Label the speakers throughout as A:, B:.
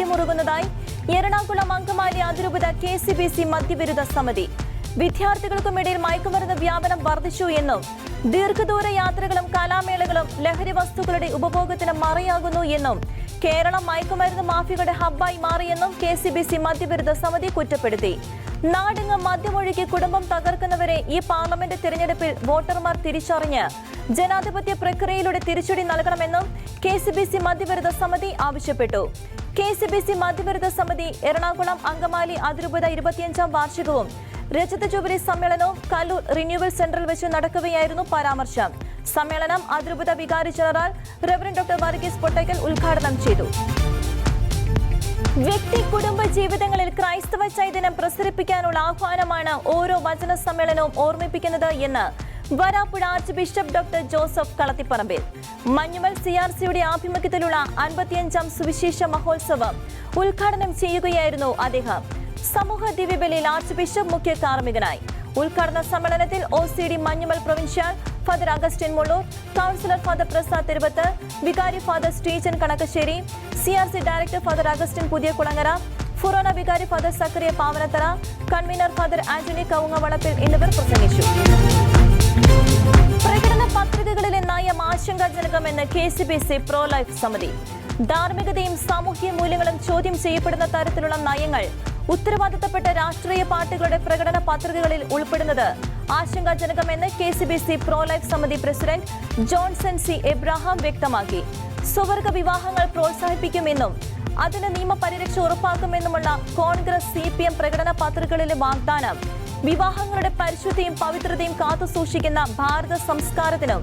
A: പിടിമുറുകുന്നതായി എറണാകുളം അങ്കമാലി അതിരൂപത K C B C മദ്യവിരുദ്ധ സമിതി. വിദ്യാർത്ഥികൾക്കുമിടയിൽ മയക്കുമരുന്ന് വ്യാപനം വർദ്ധിച്ചു എന്നും ദീർഘദൂര യാത്രകളും കലാമേളകളും ലഹരി വസ്തുക്കളുടെ ഉപഭോഗത്തിന് മറയാകുന്നു എന്നും കേരളം മയക്കുമരുന്ന് മാഫിയയുടെ ഹബ്ബായി മാറിയെന്നും കെ സി ബി സി മദ്യവിരുദ്ധ സമിതി കുറ്റപ്പെടുത്തി. നാടിങ്ങ് മദ്യമൊഴുകി കുടുംബം തകർക്കുന്നവരെ ഈ പാർലമെന്റ് തിരഞ്ഞെടുപ്പിൽ വോട്ടർമാർ തിരിച്ചറിഞ്ഞ്. ജനാധിപത്യ പ്രക്രിയയിലൂടെ തിരിച്ചടി നൽകണമെന്നും കെ സി ബി സി മദ്യവിരുദ്ധ സമിതി ആവശ്യപ്പെട്ടു. കെ സി ബി സി മദ്യവിരുദ്ധ സമിതി എറണാകുളം അങ്കമാലി അതിരൂപത ഇരുപത്തിയഞ്ചാം വാർഷികവും രജത ജൂബിലി സമ്മേളനവും കല്ലൂർ റിന്യൂവൽ സെന്ററിൽ വെച്ച് നടക്കുകയായിരുന്നു പരാമർശം. സമ്മേളനം അതിരൂപത വികാരി general reverend doctor Varghese Pottakkal ഉദ്ഘാടനം ചെയ്തു. വ്യക്തി കുടുംബ ജീവിതങ്ങളിൽ ക്രൈസ്തവ ചൈതന്യം പ്രസരിപ്പിക്കാനുള്ള ആഹ്വാനമാണ് ഓരോ വചന സമ്മേളനവും ഓർമ്മിപ്പിക്കുന്നത് എന്ന് Varapuzha archbishop doctor Joseph Kalathiparambil. Manjummel C R സിയുടെ ആഭിമുഖ്യത്തിലുള്ള അൻപത്തിയഞ്ചാം സുവിശേഷ മഹോത്സവം ഉദ്ഘാടനം ചെയ്യുകയായിരുന്നു അദ്ദേഹം. സമൂഹ ദിവ്യബലിയിൽ ആർച്ച് ബിഷപ്പ് മുഖ്യ കാർമ്മികനായി. ഉദ്ഘാടന സമ്മേളനത്തിൽ O C D Manjummel provincial father Augustine Mullur councillor father Prasad Thiruvathu വികാരി father സ്റ്റീജൻ Kanakkassery C R C director father Augustine Puthiyakulangara forane വികാരി father Zacharia Pavanathara convener father Antony Kavungavalappil എന്നിവർ പ്രസംഗിച്ചു. പ്രകടന പത്രികകളിലെ നയം ആശങ്കാജനകമെന്ന് K C B C pro life സമിതി. ധാർമ്മികതയും സാമൂഹ്യ മൂല്യങ്ങളും ചോദ്യം ചെയ്യപ്പെടുന്ന തരത്തിലുള്ള നയങ്ങൾ ഉത്തരവാദിത്തപ്പെട്ട രാഷ്ട്രീയ പാർട്ടികളുടെ പ്രകടന പത്രികകളിൽ ഉൾപ്പെടുന്നത് ആശങ്കാജനകമെന്ന് K C B C pro life സമിതി പ്രസിഡന്റ് ജോൺസൺ സി എബ്രാഹാം വ്യക്തമാക്കി. സ്വവർഗ വിവാഹങ്ങൾ പ്രോത്സാഹിപ്പിക്കുമെന്നും അതിന് നിയമപരിരക്ഷ ഉറപ്പാക്കുമെന്നുമുള്ള കോൺഗ്രസ് സി പി എം പ്രകടന പത്രികകളിലെ വാഗ്ദാനം വിവാഹങ്ങളുടെ പരിശുദ്ധിയും പവിത്രതയും കാത്തുസൂക്ഷിക്കുന്ന ഭാരത സംസ്കാരത്തിനും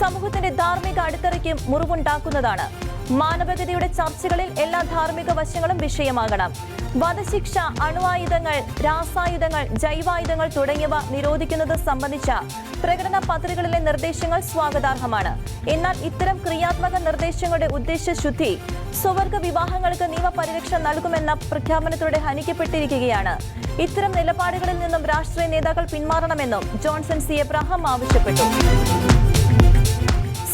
A: സമൂഹത്തിന്റെ ധാർമ്മിക അടിത്തറയ്ക്കും മുറിവുണ്ടാക്കുന്നതാണ്. മാനവികതയുടെ ചർച്ചകളിൽ എല്ലാ ധാർമ്മിക വശങ്ങളും വിഷയമാകണം. വധശിക്ഷ അണുവായുധങ്ങൾ രാസായുധങ്ങൾ ജൈവായുധങ്ങൾ തുടങ്ങിയവ നിരോധിക്കുന്നത് സംബന്ധിച്ച പ്രകടന പത്രികകളിലെ നിർദ്ദേശങ്ങൾ സ്വാഗതാർഹമാണ്. എന്നാൽ ഇത്തരം ക്രിയാത്മക നിർദ്ദേശങ്ങളുടെ ഉദ്ദേശശുദ്ധി സ്വവർഗ വിവാഹങ്ങൾക്ക് നിയമപരിരക്ഷ നൽകുമെന്ന പ്രഖ്യാപനത്തോടെ ഹനിക്കപ്പെട്ടിരിക്കുകയാണ്. ഇത്തരം നിലപാടുകളിൽ നിന്നും രാഷ്ട്രീയ നേതാക്കൾ പിന്മാറണമെന്നും ജോൺസൺ സി. എബ്രാഹാം ആവശ്യപ്പെട്ടു.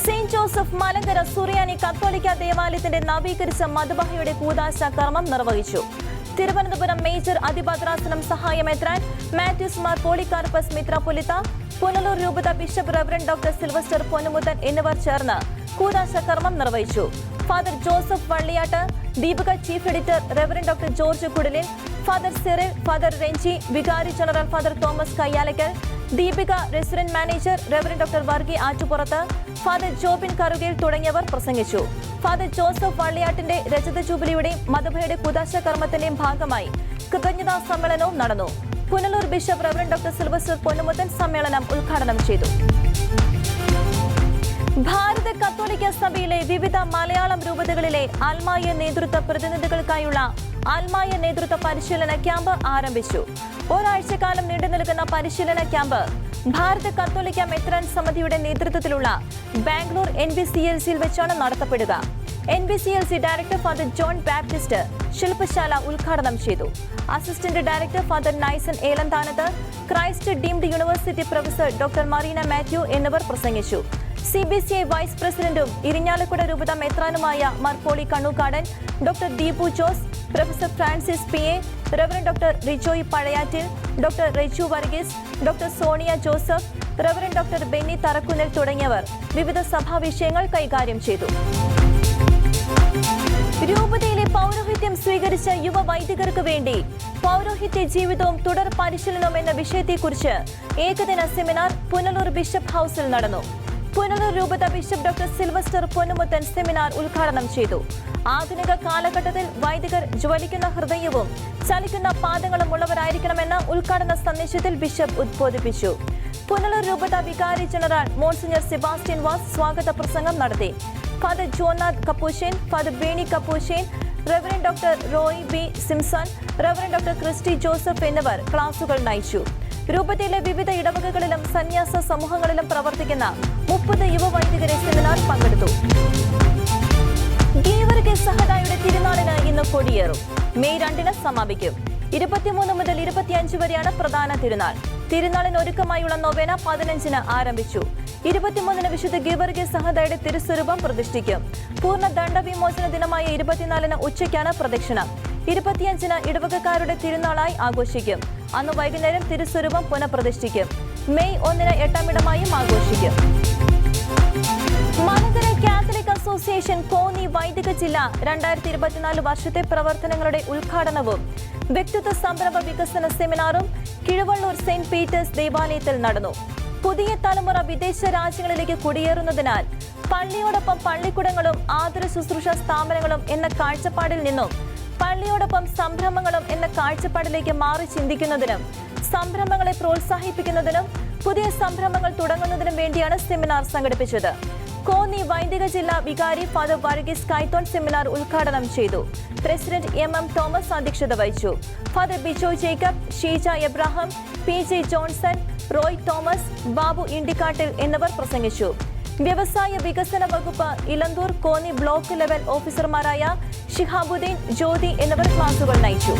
A: സെയിന്റ് ജോസഫ് മലങ്കര സുറിയാനി കത്തോലിക്ക ദേവാലയത്തിന്റെ നവീകരിച്ച മധുബഹയുടെ കൂതാശ കർമ്മം നിർവഹിച്ചു. തിരുവനന്തപുരം മേജർ അതിഭദ്രാസനം സഹായമെത്രാൻ മാത്യൂസ് മാർ പോളികാർപ്പസ് മിത്രപൊലിത്ത പുനലൂർ രൂപത bishop reverend doctor Silvester Ponnumuthan എന്നിവർ ചേർന്ന് കൂതാശ കർമ്മം നിർവഹിച്ചു. Father Joseph Valliyattu Deepika chief editor reverend doctor George കുടലിൻ father Cyril father Ranji വികാരി general father Thomas Kayyalakkal Deepika resident manager reverend doctor Varghese ആറ്റുപുറത്ത് father Jobin Karukayil തുടങ്ങിയവർ പ്രസംഗിച്ചു. ഫാദർ ജോസഫ് വള്ളിയാട്ടിന്റെ രജത ജൂബിലിയുടെയും മതഭയുടെ കുദാശ കർമ്മത്തിന്റെയും ഭാഗമായി കൃതജ്ഞതാ സമ്മേളനവും നടന്നു. Punalur bishop reverend doctor Silvester Ponnumuthan സമ്മേളനം ഉദ്ഘാടനം ചെയ്തു. ഭാരത കത്തോലിക്ക സഭയിലെ വിവിധ മലയാളം രൂപതകളിലെ ആത്മായ നേതൃത്വ പ്രതിനിധികൾക്കായുള്ള ആത്മായ നേതൃത്വ പരിശീലന ക്യാമ്പ് ആരംഭിച്ചു. ഒരാഴ്ചക്കാലം നീണ്ടു നിൽക്കുന്ന പരിശീലന ക്യാമ്പ് ഭാരത കത്തോലിക്ക മെത്രാൻ സമിതിയുടെ നേതൃത്വത്തിലുള്ള Bangalore N B C L സിയിൽ വെച്ചാണ് നടത്തപ്പെടുക. N B C L C director father John Baptist ശില്പശാല ഉദ്ഘാടനം ചെയ്തു. Assistant director father Naisan Elanthanathu Christ deemed university professor doctor Marina Mathew എന്നിവർ പ്രസംഗിച്ചു. C B C I vice പ്രസിഡന്റും ഇരിഞ്ഞാലക്കുട രൂപത മെത്രാനുമായ മർപ്പോളി Kannookadan doctor Deepu Jose professor Francis P A reverend doctor Rijoy Pazhayattil doctor Riju Varghese doctor Sonia Joseph reverend doctor Benny Tharakkunnil തുടങ്ങിയവർ വിവിധ സഭാ വിഷയങ്ങൾ കൈകാര്യം ചെയ്തു. രൂപതയിലെ പൗരോഹിത്യം സ്വീകരിച്ച യുവ വൈദികർക്ക് വേണ്ടി പൗരോഹിത്യ ജീവിതവും തുടർ പരിശീലനവും എന്ന വിഷയത്തെക്കുറിച്ച് ഏകദിന സെമിനാർ പുനലൂർ ബിഷപ്പ് ഹൌസിൽ നടന്നു. പുനലൂർ രൂപത bishop doctor Silvester Ponnumuthan seminar ഉദ്ഘാടനം ചെയ്തു. ആധുനിക കാലഘട്ടത്തിൽ വൈദികർ ജ്വലിക്കുന്ന ഹൃദയവും ചലിക്കുന്ന പാദങ്ങളും ഉള്ളവരായിരിക്കണമെന്ന ഉദ്ഘാടന സന്ദേശത്തിൽ ബിഷപ്പ് ഉദ്ബോധിപ്പിച്ചു. പുനലൂർ രൂപത വികാരി ജനറൽ മോൺസിഞ്ഞർ സെബാസ്റ്റ്യൻ വാസ് സ്വാഗത പ്രസംഗം നടത്തി. Father ജോനാഥ് Capuchin father Bernie Capuchin reverend doctor Roy B Simson reverend doctor Christy Joseph എന്നിവർ ക്ലാസുകൾ നയിച്ചു. രൂപതയിലെ വിവിധ ഇടവകകളിലും സന്യാസ സമൂഹങ്ങളിലും പ്രവർത്തിക്കുന്ന മുപ്പത് യുവവൈദികരെ സെമിനാർ പങ്കെടുത്തു. ഗീവർഗെ സഹദായുടെ തിരുനാളിന് ഇന്ന് കൊടിയേറും. മെയ് രണ്ടിന് സമാപിക്കും. ഇരുപത്തിമൂന്ന് മുതൽ ഇരുപത്തിയഞ്ച് വരെയാണ് പ്രധാന തിരുനാൾ. തിരുനാളിന് ഒരുക്കമായുള്ള നൊവേന പതിനഞ്ചിന് ആരംഭിച്ചു. ഇരുപത്തിമൂന്നിന് വിശുദ്ധ ഗീവർഗി സഹതയുടെ തിരുസ്വരൂപം പ്രതിഷ്ഠിക്കും. പൂർണ ദണ്ഡവിമോചന ദിനമായ ഇരുപത്തിനാലിന് ഉച്ചയ്ക്കാണ് പ്രദക്ഷിണം. ഇരുപത്തിയഞ്ചിന് ഇടവകക്കാരുടെ തിരുനാളായി ആഘോഷിക്കും. അന്ന് വൈകുന്നേരം തിരുസ്വരൂപം പുനഃപ്രതിഷ്ഠിക്കും. മെയ് ഒന്നിന് എട്ടാമിടമായും ആഘോഷിക്കും. മലങ്കര കാത്തലിക് അസോസിയേഷൻ കോന്നി വൈദിക ജില്ല രണ്ടായിരത്തി ഇരുപത്തിനാല് വർഷത്തെ പ്രവർത്തനങ്ങളുടെ ഉദ്ഘാടനവും വ്യക്തിത്വ സംരംഭ വികസന സെമിനാറും കിഴവള്ളൂർ സെന്റ് പീറ്റേഴ്സ് ദേവാലയത്തിൽ നടന്നു. പുതിയ തലമുറ വിദേശ രാജ്യങ്ങളിലേക്ക് കുടിയേറുന്നതിനാൽ പള്ളിയോടൊപ്പം പള്ളിക്കുടങ്ങളും ആതുര ശുശ്രൂഷ സ്ഥാപനങ്ങളും എന്ന കാഴ്ചപ്പാടിൽ നിന്നും പള്ളിയോടൊപ്പം സംരംഭങ്ങളും എന്ന കാഴ്ചപ്പാടിലേക്ക് മാറി ചിന്തിക്കുന്നതിനും സംരംഭങ്ങളെ പ്രോത്സാഹിപ്പിക്കുന്നതിനും പുതിയ സംരംഭങ്ങൾ തുടങ്ങുന്നതിനും വേണ്ടിയാണ് സെമിനാർ സംഘടിപ്പിച്ചത്. കോന്നി വൈദിക ജില്ലാ വികാരി ഫാദർ വർഗീസ് കൈത്തോൺ സെമിനാർ ഉദ്ഘാടനം ചെയ്തു. പ്രസിഡന്റ് എം എം തോമസ് അധ്യക്ഷത വഹിച്ചു. Father Bijo Jacob Sheeja Ebrahim P J Johnson Roy Thomas Babu Indikkattil എന്നിവർ പ്രസംഗിച്ചു. വ്യവസായ വികസന വകുപ്പ് ഇലന്തൂർ കോന്നി ബ്ലോക്ക് ലെവൽ ഓഫീസർമാരായ ഷിഹാബുദ്ദീൻ ജ്യോതി എന്നിവർ ക്ലാസുകൾ നയിച്ചു.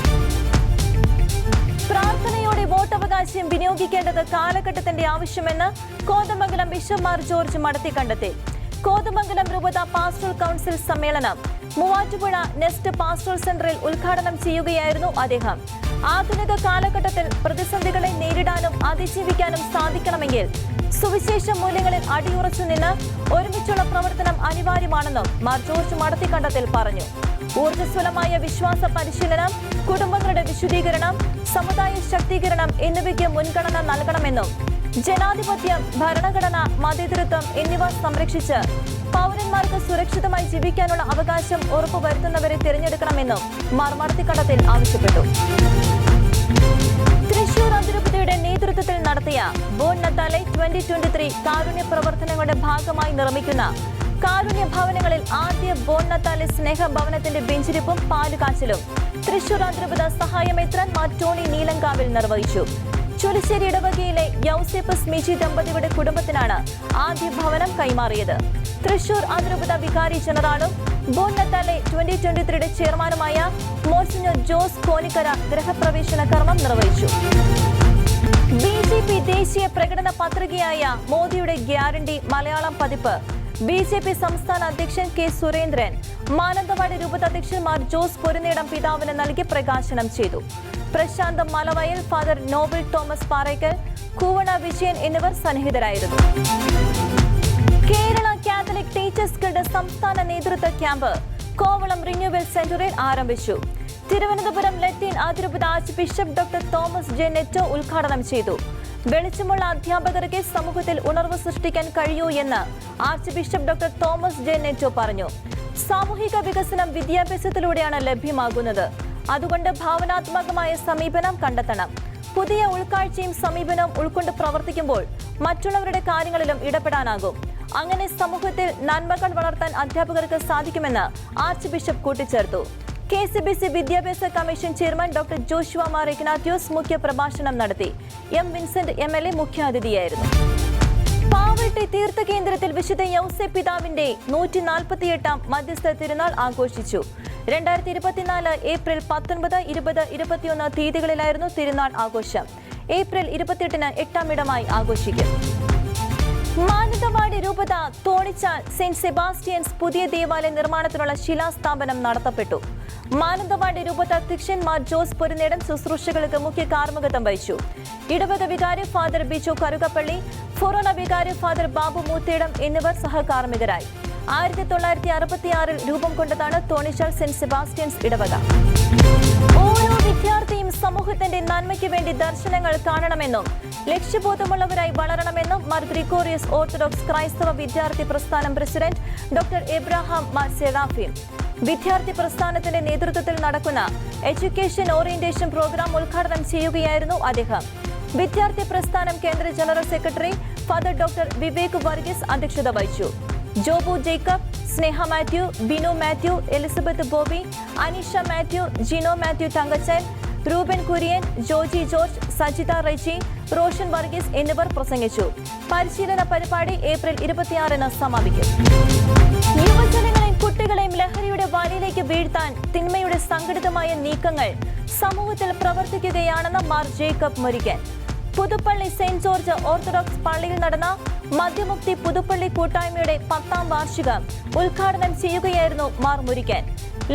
A: പ്രാർത്ഥനയോടെ വോട്ടവകാശം വിനിയോഗിക്കേണ്ടത് കാലഘട്ടത്തിന്റെ ആവശ്യമെന്ന് Kothamangalam bishop Mar George Madathikandathil. Kothamangalam രൂപത പാസ്റ്ററൽ കൗൺസിൽ സമ്മേളനം. മൂവാറ്റുപുഴ നെസ്റ്റ് പാസ്റ്ററൽ സെന്ററിൽ ഉദ്ഘാടനം ചെയ്യുകയായിരുന്നു അദ്ദേഹം. ആധുനിക കാലഘട്ടത്തിൽ പ്രതിസന്ധികളെ നേരിടാനും അതിജീവിക്കാനും സാധിക്കണമെങ്കിൽ സുവിശേഷ മൂല്യങ്ങളിൽ അടിയുറച്ചു നിന്ന് ഒരുമിച്ചുള്ള പ്രവർത്തനം അനിവാര്യമാണെന്നും മാർ ജോർജ് മടത്തിക്കണ്ടത്തിൽ പറഞ്ഞു. ഊർജസ്വലമായ വിശ്വാസ പരിശീലനം കുടുംബങ്ങളുടെ വിശുദ്ധീകരണം സമുദായ ശക്തീകരണം എന്നിവയ്ക്ക് മുൻഗണന നൽകണമെന്നും ജനാധിപത്യം ഭരണഘടന മതേതരത്വം എന്നിവ സംരക്ഷിച്ച് പൗരന്മാർക്ക് സുരക്ഷിതമായി ജീവിക്കാനുള്ള അവകാശം ഉറപ്പുവരുത്തുന്നവരെ തിരഞ്ഞെടുക്കണമെന്നും മാർ മടത്തിക്കണ്ടത്തിൽ ആവശ്യപ്പെട്ടു. തൃശൂർ അതിരൂപതയുടെ നേതൃത്വത്തിൽ നടത്തിയ ബോൺ നത്താലെ ട്വന്റി ട്വന്റി ത്രീ കാരുണ്യ പ്രവർത്തനങ്ങളുടെ ഭാഗമായി നിർമ്മിക്കുന്ന കാരുണ്യ ഭവനങ്ങളിൽ ആദ്യ ബോൺ നത്താലെ സ്നേഹ ഭവനത്തിന്റെ ബെഞ്ചിരിപ്പും പാലുകാച്ചിലും. തൃശൂർ അതിരൂപത സഹായമേത്രൻ ടോണി നീലങ്കാവിൽ നിർവഹിച്ചു. ചുലിശ്ശേരി ഇടവകയിലെ യൗസേപ്പസ് സ്മിജി ദമ്പതിയുടെ കുടുംബത്തിനാണ് ആദ്യ ഭവനം കൈമാറിയത്. തൃശൂർ അതിരൂപത വികാരി ജനറാളും ബോൺ നത്താലെ ട്വന്റി ട്വന്റി ത്രീയുടെ ചെയർമാനുമായ മോസിനോ ജോസ് കോനിക്കര ഗൃഹപ്രവേശന കർമ്മം നിർവഹിച്ചു. ബി ജെ പി ദേശീയ പ്രകടന പത്രികയായ മോദിയുടെ ഗ്യാരണ്ടി മലയാളം പതിപ്പ്. ബി ജെ പി സംസ്ഥാന അധ്യക്ഷൻ കെ സുരേന്ദ്രൻ മാനന്തവാടി രൂപത രൂപതാധ്യക്ഷന്മാർ ജോസ് പൊരുന്നേടം പിതാവിന് നൽകി പ്രകാശനം ചെയ്തു. Prashanth Malavayal father Noble Thomas Parakkal കൂവണ Vijayan എന്നിവർ സന്നിഹിതരായിരുന്നു. കേരള കാത്തലിക് ടീച്ചേഴ്സ് ഗിൽഡ് സംസ്ഥാന നേതൃത്വ ക്യാമ്പ് കോവളം റിന്യൂവൽ സെന്ററിൽ ആരംഭിച്ചു. തിരുവനന്തപുരം ലത്തീൻ അതിരൂപത archbishop doctor Thomas J Netto ഉദ്ഘാടനം ചെയ്തു. വെളിച്ചമുള്ള അധ്യാപകർക്ക് സമൂഹത്തിൽ ഉണർവ് സൃഷ്ടിക്കാൻ കഴിയൂ എന്ന് archbishop doctor Thomas J Netto പറഞ്ഞു. സാമൂഹിക വികസനം വിദ്യാഭ്യാസത്തിലൂടെയാണ് ലഭ്യമാകുന്നത്. അതുകൊണ്ട് ഭാവനാത്മകമായ സമീപനം കണ്ടെത്തണം. പുതിയ ഉൾക്കാഴ്ചയും സമീപനവും ഉൾക്കൊണ്ട് പ്രവർത്തിക്കുമ്പോൾ മറ്റുള്ളവരുടെ കാര്യങ്ങളിലും ഇടപെടാനാകും. അങ്ങനെ സമൂഹത്തിൽ നന്മകൾ വളർത്താൻ അധ്യാപകർക്ക് സാധിക്കുമെന്ന് ആർച്ച് ബിഷപ്പ് കൂട്ടിച്ചേർത്തു. കെ സി ബി സി വിദ്യാഭ്യാസ commission chairman doctor Joshua Mar Ignatios മുഖ്യ പ്രഭാഷണം നടത്തി. M Vincent M L A മുഖ്യാതിഥിയായിരുന്നു. പാവട്ടി തീർത്ഥ കേന്ദ്രത്തിൽ വിശുദ്ധ യൗസെ പിതാവിന്റെ നൂറ്റി നാൽപ്പത്തിയെട്ടാം മധ്യസ്ഥ തിരുനാൾ ആഘോഷിച്ചു. രണ്ടായിരത്തി ഇരുപത്തിനാല് ഏപ്രിൽ പത്തൊൻപത് ഇരുപത് ഇരുപത്തിയൊന്ന് തീയതികളിലായിരുന്നു തിരുനാൾ ആഘോഷം. ഏപ്രിൽ ഇരുപത്തിയെട്ടിന് എട്ടാം ഇടമായി ആഘോഷിക്കും. മാനന്തവാടി രൂപത തോണിച്ചാൽ സെന്റ് സെബാസ്റ്റ്യൻസ് പുതിയ ദേവാലയ നിർമ്മാണത്തിനുള്ള ശിലാസ്ഥാപനം നടത്തപ്പെട്ടു. മാനന്തവാടി രൂപത അധ്യക്ഷൻ മാർ ജോസ് പൊരുന്നേടൻ ശുശ്രൂഷകൾക്ക് മുഖ്യ കാർമ്മികത്വം വഹിച്ചു. ഇടവക വികാരി ഫാദർ ബിജു കറുകപ്പള്ളി ഫൊറോണ വികാരി ഫാദർ ബാബു മൂത്തേടം എന്നിവർ സഹകാർമ്മികരായി. ആയിരത്തി തൊള്ളായിരത്തി അറുപത്തിയാറിൽ രൂപം കൊണ്ടതാണ് തോണിച്ചാൽ സെന്റ് സെബാസ്റ്റ്യൻസ് ഇടവക. ഓരോ വിദ്യാർത്ഥിയും സമൂഹത്തിന്റെ നന്മയ്ക്ക് വേണ്ടി ദർശനങ്ങൾ കാണണമെന്നും ലക്ഷ്യബോധമുള്ളവരായി വളരണമെന്നും മാർ ഗ്രിഗോറിയസ് ഓർത്തഡോക്സ് ക്രൈസ്തവ വിദ്യാർത്ഥി പ്രസ്ഥാനം പ്രസിഡന്റ് ഡോക്ടർ എബ്രഹാം മാർ സെറാഫി വിദ്യാർത്ഥി പ്രസ്ഥാനത്തിന്റെ നേതൃത്വത്തിൽ നടക്കുന്ന എഡ്യൂക്കേഷൻ ഓറിയന്റേഷൻ പ്രോഗ്രാം ഉദ്ഘാടനം ചെയ്യുകയായിരുന്നു അദ്ദേഹം. വിദ്യാർത്ഥി പ്രസ്ഥാനം കേന്ദ്ര general secretary father doctor Vivek Varghese അധ്യക്ഷത വഹിച്ചു. Jobu Jacob Sneha Mathew Binu Mathew Elizabeth Bobby Aneesha Mathew Jino Mathew Thankachan Ruben Kurian Joji George Sajitha Reji Roshan Varghese എന്നിവർ പ്രസംഗിച്ചു. പരിശീലന പരിപാടി ഏപ്രിൽ ഇരുപത്തിയാറിന് സമാപിക്കും. യുവജനങ്ങളെയും കുട്ടികളെയും ലഹരിയുടെ വലയിലേക്ക് വീഴ്ത്താൻ തിന്മയുടെ സംഘടിതമായ നീക്കങ്ങൾ സമൂഹത്തിൽ പ്രവർത്തിക്കുകയാണെന്ന് Mar Jacob Murikkan Puthuppally saint George Orthodox പള്ളിയിൽ നടന്ന മദ്യമുക്തി പുതുപ്പള്ളി കൂട്ടായ്മയുടെ പത്താം വാർഷികം ഉദ്ഘാടനം ചെയ്യുകയായിരുന്നു മാർ മുരിക്കൻ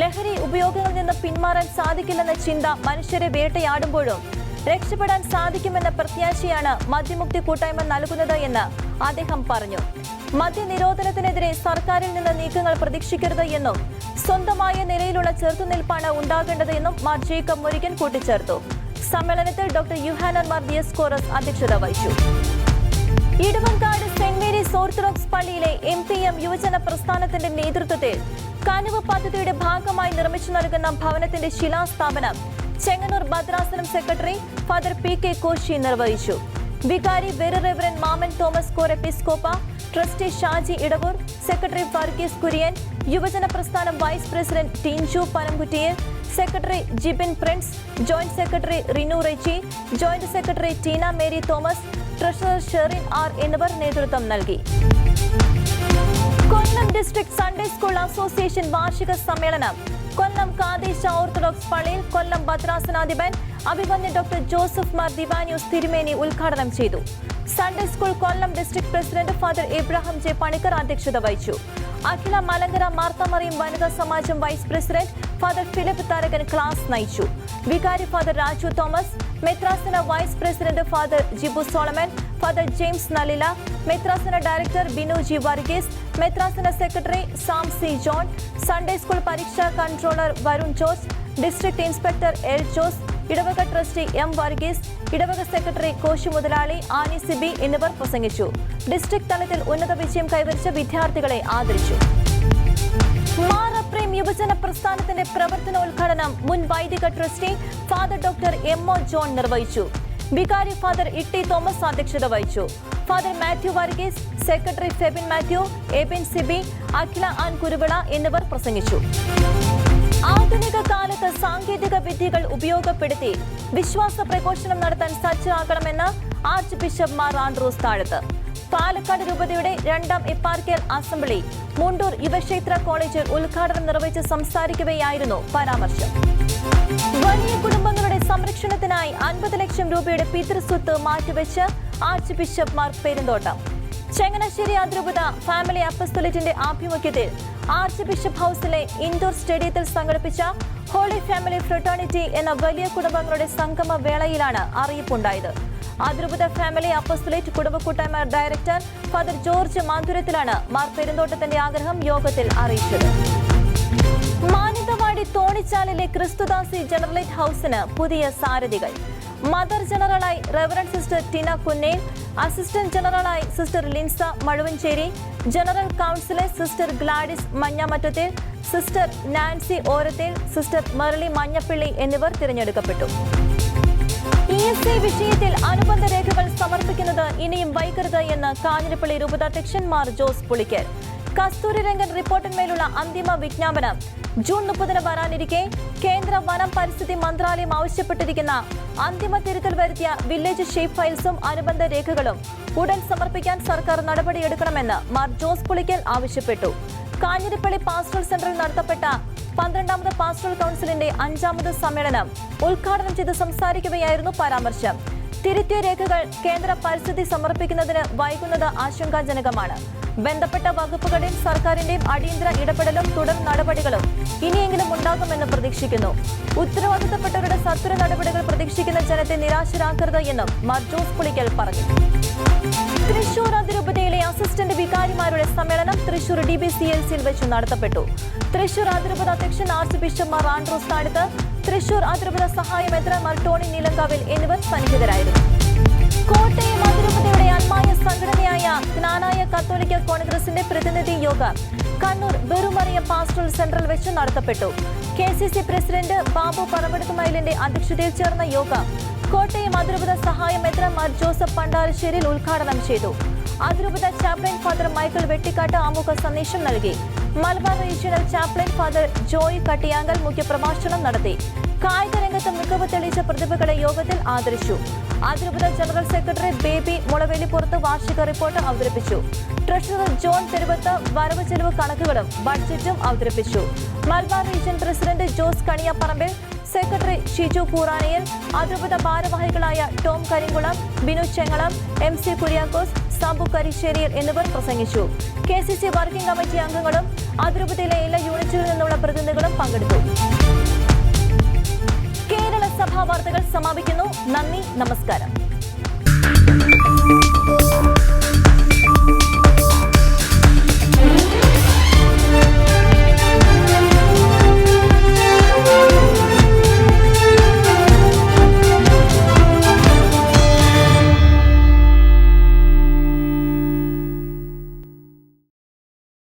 A: ലഹരി ഉപയോഗങ്ങളിൽ നിന്ന് പിന്മാറാൻ സാധിക്കില്ലെന്ന ചിന്ത മനുഷ്യരെ വേട്ടയാടുമ്പോഴും രക്ഷപ്പെടാൻ സാധിക്കുമെന്ന പ്രത്യാശയാണ് മദ്യമുക്തി കൂട്ടായ്മ നൽകുന്നത് എന്ന് അദ്ദേഹം പറഞ്ഞു. മദ്യനിരോധനത്തിനെതിരെ സർക്കാരിൽ നിന്ന് നീക്കങ്ങൾ പ്രതീക്ഷിക്കരുത് എന്നും സ്വന്തമായ നിലയിലുള്ള ചെറുത്തുനിൽപ്പാണ് ഉണ്ടാകേണ്ടത് എന്നും മാർ ജേക്കബ് മുരുകൻ കൂട്ടിച്ചേർത്തു. സമ്മേളനത്തിൽ ഡോക്ടർ യുഹാനൻ മാർ ദിയസ്കോറസ് അധ്യക്ഷത വഹിച്ചു. ഇടുവങ്കാട് സെന്റ് മേരീസ് ഓർത്തഡോക്സ് പള്ളിയിലെ എം പി എം യുവജന പ്രസ്ഥാനത്തിന്റെ നേതൃത്വത്തിൽ കനവ് പദ്ധതിയുടെ ഭാഗമായി നിർമ്മിച്ചു നൽകുന്ന ഭവനത്തിന്റെ ശിലാസ്ഥാപനം Chengannur ഭദ്രാസനം secretary father P K Koshy നിർവഹിച്ചു. വികാരി വെറി റെവറൻ മാമൻ തോമസ് കോർ ട്രസ്റ്റി ഷാജി ഇടവൂർ സെക്രട്ടറി ഫർഗീസ് കുര്യൻ യുവജന പ്രസ്ഥാനം vice president Teenshu പനംകുറ്റിയെ secretary Jibin Prince joint secretary Rinu Rechi joint secretary Tina Mary Thomas treasurer Sherin R എന്നിവർ നേതൃത്വം നൽകി. Kollam district Sunday school association വാർഷിക സമ്മേളനം. കൊല്ലം കാതേശ ഓർത്തഡോക്സ് പള്ളിയിൽ കൊല്ലം ഭദ്രാസനാധിപൻ അഭിമന്യ ഡോക്ടർ ജോസഫ് മാർ ദിവാന്യൂസ് തിരുമേനി ഉദ്ഘാടനം ചെയ്തു. Sunday school Kollam district president father Ibrahim J Panicker അധ്യക്ഷത വഹിച്ചു. അഖില മലങ്കര മാർത്തമറിയും വനിതാ സമാജം vice president father Philip Tharakan class നയിച്ചു. വികാരി father Raju Thomas മെത്രാസന vice president father Jibu Solomon father James നലില മെത്രാസന director Binu G Varghese മെത്രാസന secretary Sam C John Sunday school പരീക്ഷാ controller Varun Jose district inspector L Jose ഇടവക trustee M Varghese ഇടവക secretary Koshy മുതലാളി Annie Sibi എന്നിവർ പ്രസംഗിച്ചു. District തലത്തിൽ ഉന്നത വിജയം കൈവരിച്ച വിദ്യാർത്ഥികളെ ആദരിച്ചു. മാറപ്രേം യുവജന പ്രസ്ഥാനത്തിന്റെ പ്രവർത്തനോദ്ഘാടനം മുൻ വൈദിക trustee father doctor M O John നിർവഹിച്ചു. വികാരി ഫാദർ ഇട്ടി തോമസ് അധ്യക്ഷത വഹിച്ചു. ഫാദർ മാത്യു വർഗീസ് സെക്രട്ടറി ഫെബിൻ മാത്യു എബിൻ സിബി അഖില ആൻ കുരുവിള എന്നിവർ പ്രസംഗിച്ചു. ആധുനിക കാലത്ത് സാങ്കേതിക വിദ്യകൾ ഉപയോഗപ്പെടുത്തി വിശ്വാസ പ്രഘോഷണം നടത്താൻ സജ്ജരാകണമെന്ന് archbishop Mar Andrews Thazhath. Palakkad രൂപതയുടെ രണ്ടാം എപ്പാർക്കിയൽ അസംബ്ലി മുണ്ടൂർ യുവക്ഷേത്ര കോളേജിൽ ഉദ്ഘാടനം നിർവഹിച്ച് സംസാരിക്കവെയായിരുന്നു പരാമർശം. വലിയ കുടുംബങ്ങളുടെ സംരക്ഷണത്തിനായി അൻപത് ലക്ഷം രൂപയുടെ പിതൃസ്വത്ത് മാറ്റിവെച്ച് ആർച്ച് ബിഷപ്പ് മാർ പെരുന്തോട്ടം. ചങ്ങനാശ്ശേരി അതിരൂപത ഫാമിലി അപ്പസ്തുലിറ്റിന്റെ ആഭിമുഖ്യത്തിൽ ആർച്ച് ബിഷപ്പ് ഹൌസിലെ ഇൻഡോർ സ്റ്റേഡിയത്തിൽ സംഘടിപ്പിച്ച ഹോളി ഫാമിലി ഫ്രട്ടേണിറ്റി എന്ന വലിയ കുടുംബങ്ങളുടെ സംഗമ വേളയിലാണ് അറിയിപ്പുണ്ടായത്. അതിരൂപത ഫാമിലി അപ്പസ്തുലേറ്റ് കുടുംബ കൂട്ടായ്മ ഡയറക്ടർ ഫാദർ ജോർജ് മാന്തുരത്തിലാണ് മാർ പെരുന്തോട്ടത്തിന്റെ ആഗ്രഹം യോഗത്തിൽ അറിയിച്ചത്. മാനന്തവാടി തോണിച്ചാലിലെ ക്രിസ്തുദാസി ജനറലേറ്റ് ഹൌസിന് പുതിയ സാരഥികൾ. Mother ജനറലായി reverend sister Tina Kunnel assistant ജനറലായി sister Linsa Mazhuvanchery general councillor sister Gladys Manjamattathil sister Nancy Orathel sister Merly Manjappilly എന്നിവർ തിരഞ്ഞെടുക്കപ്പെട്ടു. ഇ എസ് വിഷയത്തിൽ അനുബന്ധ രേഖകൾ സമർപ്പിക്കുന്നത് ഇനിയും വൈകരുത് എന്ന് കാഞ്ഞിരപ്പള്ളി രൂപതാധ്യക്ഷൻ മാർ ജോസ് പുളിക്കൽ. കസ്തൂരി രംഗൻ റിപ്പോർട്ടിന്മേലുള്ള അന്തിമ വിജ്ഞാപനം. ജൂൺ മുപ്പതിന് വരാനിരിക്കെ കേന്ദ്ര വനം പരിസ്ഥിതി മന്ത്രാലയം ആവശ്യപ്പെട്ടിരിക്കുന്ന അന്തിമ തിരുത്തൽ വരുത്തിയ വില്ലേജ് ഷേപ്പ് ഫയൽസും അനുബന്ധ രേഖകളും ഉടൻ സമർപ്പിക്കാൻ സർക്കാർ നടപടിയെടുക്കണമെന്ന് മാർ ജോസ് പുളിക്കൽ ആവശ്യപ്പെട്ടു. കാഞ്ഞിരപ്പള്ളി പാസ്റ്റൽ സെന്ററിൽ നടത്തപ്പെട്ട പന്ത്രണ്ടാമത് പാസ്റ്റൽ കൗൺസിലിന്റെ അഞ്ചാമത് സമ്മേളനം ഉദ്ഘാടനം ചെയ്ത് സംസാരിക്കവെയായിരുന്നു പരാമർശം. തിരുത്തിയ രേഖകൾ കേന്ദ്ര പരിസ്ഥിതി സമർപ്പിക്കുന്നതിന് വൈകുന്നത് ആശങ്കാജനകമാണ്. ബന്ധപ്പെട്ട വകുപ്പുകളുടെയും സർക്കാരിന്റെയും അടിയന്തര ഇടപെടലും തുടർ നടപടികളും ഇനിയെങ്കിലും ഉണ്ടാകുമെന്ന് പ്രതീക്ഷിക്കുന്നു. ഉത്തരവാദിത്തപ്പെട്ടവരുടെ സത്വര നടപടികൾ പ്രതീക്ഷിക്കുന്ന ജനത്തെ നിരാശരാക്കരുത് എന്നും മർജോസ് പുളിക്കൽ പറഞ്ഞു. തൃശൂർ അതിരൂപതയിലെ അസിസ്റ്റന്റ് വികാരിമാരുടെ സമ്മേളനം Thrissur D B C L സിയിൽ വെച്ച് നടത്തപ്പെട്ടു. തൃശൂർ അതിരൂപത അധ്യക്ഷൻ ആർച്ച് ബിഷപ്പ് മാർ ആൻഡ്രോസ് താഴത്ത് തൃശൂർ അതിരൂപത സഹായ മെത്രമാർ ടോണി നീലങ്കാവിൽ എന്നിവർ സന്നിഹിതരായിരുന്നു. കോട്ടയം അതിരൂപതയുടെ അന്മായ സംഘടനയായ ജ്ഞാനായ കത്തോലിക്ക കോൺഗ്രസിന്റെ പ്രതിനിധി യോഗം കണ്ണൂർ ബെറുമറിയ പാസ്റ്റൽ സെന്ററിൽ വെച്ച് നടത്തപ്പെട്ടു. K C C president Babu പറമ്പടുത്തുമയിലിന്റെ അധ്യക്ഷതയിൽ ചേർന്ന യോഗം കോട്ടയം അതിരൂപത സഹായ മെത്രമാർ ജോസഫ് പണ്ടാരശ്ശേരിയിൽ ഉദ്ഘാടനം ചെയ്തു. അതിരൂപത ചാപ്ലൻ ഫാദർ മൈക്കിൾ വെട്ടിക്കാട്ട് ആമുഖ സന്ദേശം നൽകി. Malabar regional chaplain father Joy Kattiyankal മുഖ്യപ്രഭാഷണം നടത്തി. കായിക രംഗത്ത് മികവ് തെളിയിച്ച പ്രതിഭകളെ യോഗത്തിൽ ആദരിച്ചു. അതിരൂപത ജനറൽ സെക്രട്ടറി ബേബി മുളവേലിപ്പുറത്ത് വാർഷിക റിപ്പോർട്ട് അവതരിപ്പിച്ചു. ട്രഷറർ ജോൺ തെരുവത്ത് വരവ് ചെലവ് കണക്കുകളും ബഡ്ജറ്റും അവതരിപ്പിച്ചു. Malabar region president Jose Kaniyaparambil secretary Shiju Pooranayil അതിർപ്പുത ഭാരവാഹികളായ Tom Karinkulam Binu Chengalam M C Kuriakose Sabu Karisseriyil എന്നിവർ പ്രസംഗിച്ചു. K C C working committee അംഗങ്ങളും അതിരൂപതയിലെ എല്ലാ യൂണിറ്റുകളിൽ നിന്നുള്ള പ്രതിനിധികളും പങ്കെടുത്തു. കേരള സഭാ വാർത്തകൾ സമാപിക്കുന്നു. നന്ദി നമസ്കാരം.